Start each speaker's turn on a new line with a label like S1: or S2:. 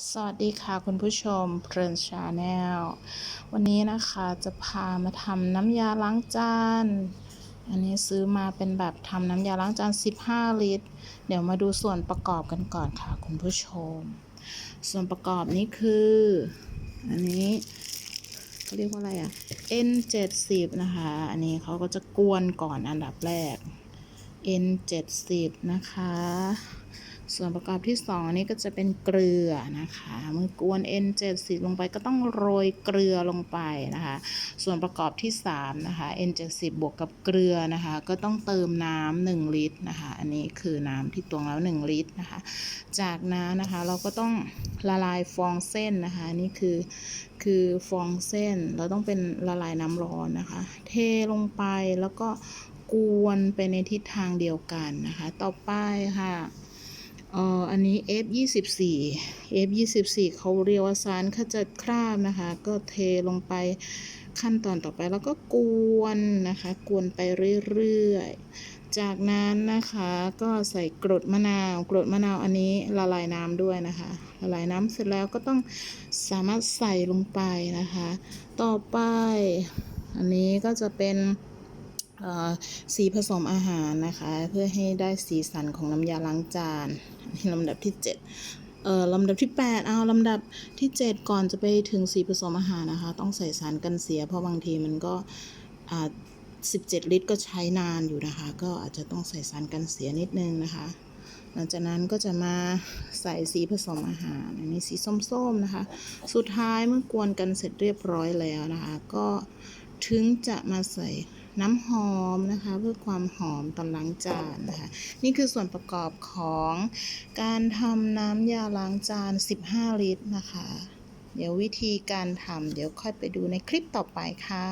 S1: สวัสดีค่ะคุณผู้ชมเพลินชาแนลวันนี้นะคะจะพามาทำน้ำยาล้างจาน อันนี้ซื้อมาเป็นแบบทำน้ำยาล้างจาน 15 ลิตร เดี๋ยวมาดูส่วนประกอบกันก่อนค่ะคุณผู้ชม ส่วนประกอบนี้คือ อันนี้เขาเรียกว่าอะไรอะ N70 นะคะ อันนี้เขาก็จะกวนก่อนอันดับแรก N70 นะคะ ส่วนประกอบที่2อันนี้ก็จะเป็นเกลือนะคะเมื่อกวน N70 ลงไปก็ต้องโรยเกลือลงไปนะคะ ส่วนประกอบที่ 3 นะคะ N70 บวกกับเกลือนะคะ ก็ต้องเติมน้ำ1ลิตรนะคะ อันนี้คือน้ำที่ตวงแล้ว 1 ลิตรนะคะ จากนั้นนะคะเราก็ต้องละลายฟองเส้นนะคะนี่คือคือฟองเส้นเราต้องเป็นละลายน้ำร้อนนะคะ เทลงไปแล้วก็กวนไปในทิศทางเดียวกันนะคะ ต่อไปค่ะ อ่ออันนี้ F24 F24 เขาเรียกว่าสารขจัดคราบนะคะ ก็เทลงไปขั้นตอนต่อไปแล้วก็กวนนะคะ กวนไปเรื่อยๆ จากนั้นนะคะก็ใส่กรดมะนาว กรดมะนาวอันนี้ละลายน้ำด้วยนะคะ ละลายน้ำเสร็จแล้วก็ต้องสามารถใส่ลงไปนะคะ ต่อไป อันนี้ก็จะเป็น สีผสมอาหารนะคะ เพื่อให้ได้สีสันของน้ำยาล้างจานอันนี้ลำดับที่ 7 เอ่อลำดับที่ 8 เอาลำดับที่ 7 ก่อนจะไปถึงสีผสมอาหารนะคะ ต้องใส่สารกันเสีย เพราะบางทีมันก็อ่า17 ลิตรก็ใช้นานอยู่นะคะ ก็อาจจะต้องใส่สารกันเสียนิดนึงนะคะหลังจากนั้นก็จะมาใส่สีผสมอาหาร อันนี้สีส้มๆนะคะ สุดท้ายเมื่อกวนกันเสร็จเรียบร้อยแล้วนะคะ ก็ถึงจะมาใส่ น้ำหอมนะคะเพื่อความหอมตอนล้างจานนะคะนี่คือส่วนประกอบของการทำน้ำยาล้างจาน 15 ลิตรนะคะ เดี๋ยววิธีการทำเดี๋ยวค่อยไปดูในคลิปต่อไปค่ะ